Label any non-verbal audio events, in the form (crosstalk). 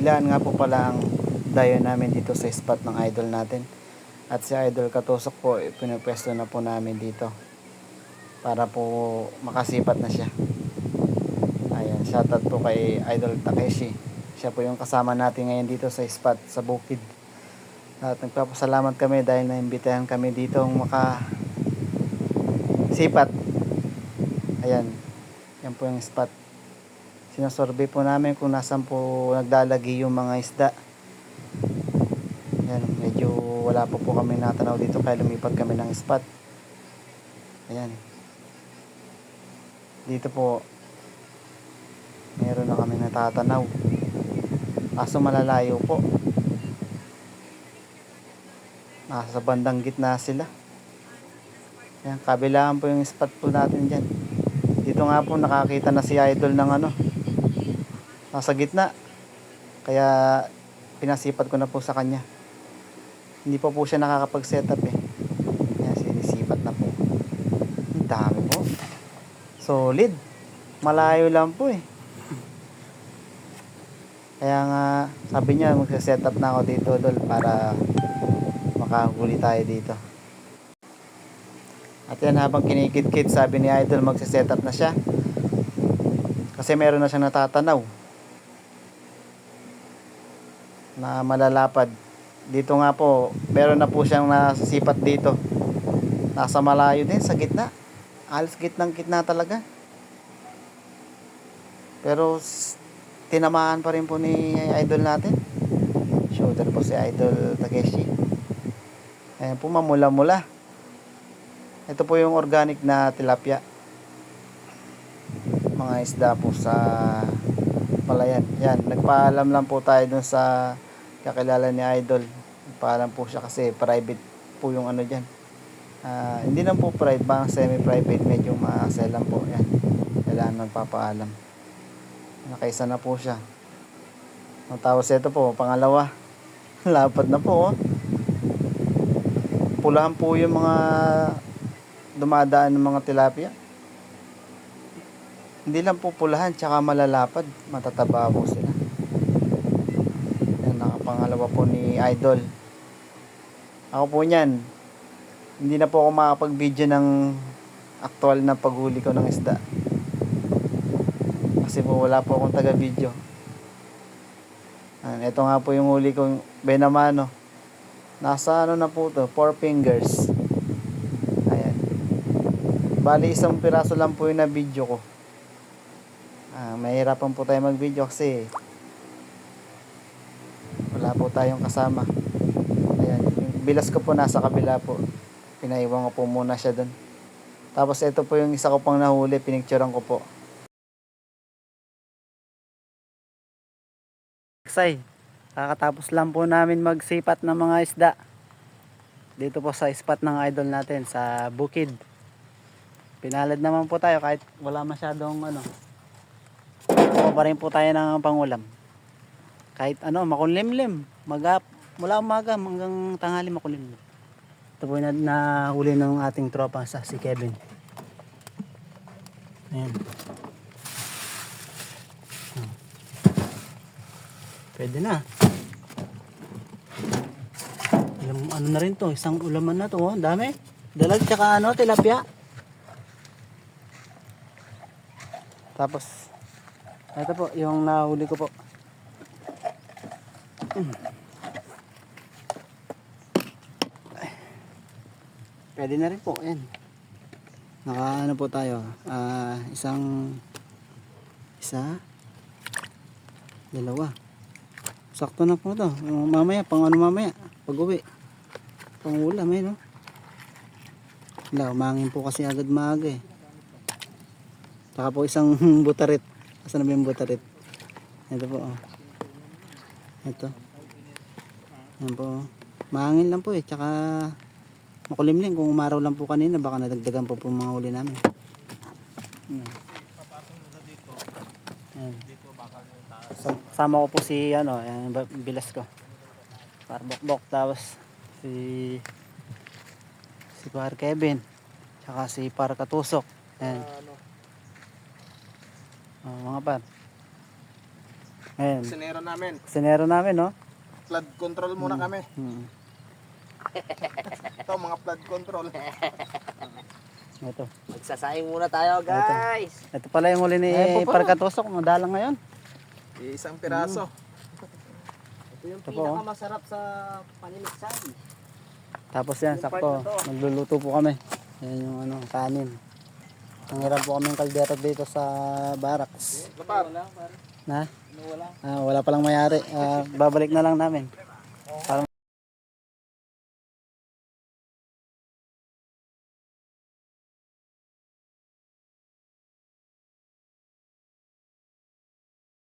Dilaan nga po pala ang dayo namin dito sa spot ng idol natin. At si Idol Katusok po, eh, pinupwesto na po namin dito. Para po makasipat na siya. Ayan, shoutout po kay Idol Takeshi. Siya po yung kasama natin ngayon dito sa spot, sa bukid. At nagpapasalamat kami dahil naimbitahan kami dito maka sipat. Ayan, yan po yung spot. Sinasurvey po namin kung nasan po naglalagi yung mga isda. Ayan, medyo wala po po kami natanaw dito kaya lumipat kami ng spot. Ayan. Dito po, meron na kami natatanaw. Kaso malalayo po. Nasa bandang gitna sila. Ayan, kabilaan po yung spot po natin dyan. Dito nga po nakakita na si Idol ng ano. Nasa gitna. Kaya pinasipat ko na po sa kanya. Hindi pa po siya nakakapag-setup eh. Ayan, sinisipat na po. Ang dami po. Solid. Malayo lang po eh. Kaya nga, sabi niya, magsa-setup na ako dito, Dol, para makahuli tayo dito. At yan, habang kinikit-kit, sabi ni Idol, magsa-setup na siya. Kasi meron na siyang natatanaw. Na malalapad. Dito nga po, meron na po siyang nasasipat dito. Nasa malayo din, sa gitna. Alas gitnang gitna talaga. Pero tinamaan pa rin po ni idol natin. Shoulder po si idol Takeshi. Ayan po mamula-mula. Ito po yung organic na tilapia. Mga isda po sa palayan. Yan, nagpaalam lang po tayo dun sa kakilala ni idol. Nagpaalam po siya kasi private po yung ano dyan. Ah, hindi lang po private, parang semi-private, medyo maasay lang po. Yan. Kailangan magpapaalam. Nakaisa na po siya. Ang tapos ito po, pangalawa. (laughs) Lapad na po, oh. Pulahan po yung mga dumadaan ng mga tilapia. Hindi lang po pulahan, tsaka malalapad. Matataba po sila. Yan, nakapangalawa po ni Idol. Ako po niyan, hindi na po ako makapag-video ng aktual na paghuli ko ng isda. Kasi po wala po akong taga-video. Ayan, ito nga po yung huli kong Benamano. Nasa ano na po to, four fingers. Ayan. Bali isang piraso lang po yung na video ko. Ah, mahirapan po tayo mag-video kasi wala po tayong kasama. Ayan, yung bilas ko po nasa kabila po. Pinaiwan ko po muna siya doon. Tapos ito po yung isa ko pang nahuli, pinicturean ko po. Say, kakatapos lang po namin magsipat ng mga isda. Dito po sa spot ng idol natin sa bukid. Pinalad naman po tayo kahit wala masyadong ano. Kuha pa rin po tayo ng pangulam. Kahit ano, makulimlim. Magap, mula umaga hanggang tanghali makulimlim. Ito po na nahuli ng ating tropa sa si Kevin. Ayan. Pwede na. Ilang, ano na rin to, isang ulaman na to, oh. dami. Dalag tsaka ano, tilapia. Tapos, ito po, yung nahuli ko po. Pwede na rin po, yan. Naka ano po tayo, ah, isang, isa, dalawa. Sakto na po to. Mamaya, pang ano mamaya, pag uwi. Pang ulam eh, no? Wala, umangin po kasi agad maaga eh. Saka po isang (laughs) butarit. Asan na ba yung butarit? Ito po, oh. Ito. Yan po. oh. Mahangin lang po eh. Tsaka makulimlim. Kung umaraw lang po kanina, baka nadagdagan po po mga huli namin. Yan. Yan. Sam- Sama ko po si ano, ba- bilas ko. Par Bokbok tapos si si Par Kevin tsaka si Par Katusok. Yan. Oh, mga par. Ayan. Sinero namin. Sinero namin, no? Flood control muna kami. Hmm. Ito mga flood control. (laughs) Ito. Magsasayang muna tayo guys. Ito pala yung huli ni po. Parkatusok. Madalang ngayon. Isang piraso. Ito yung Ito oh. pinakamasarap sa panimiksay. Tapos yan, Yung sakto. Magluluto po kami. Yan yung ano, kanin. Nangiram po kami ng kaldero dito sa barracks. Lapar. Na? Wala. Ah, wala palang mayari. Ah, babalik na lang namin.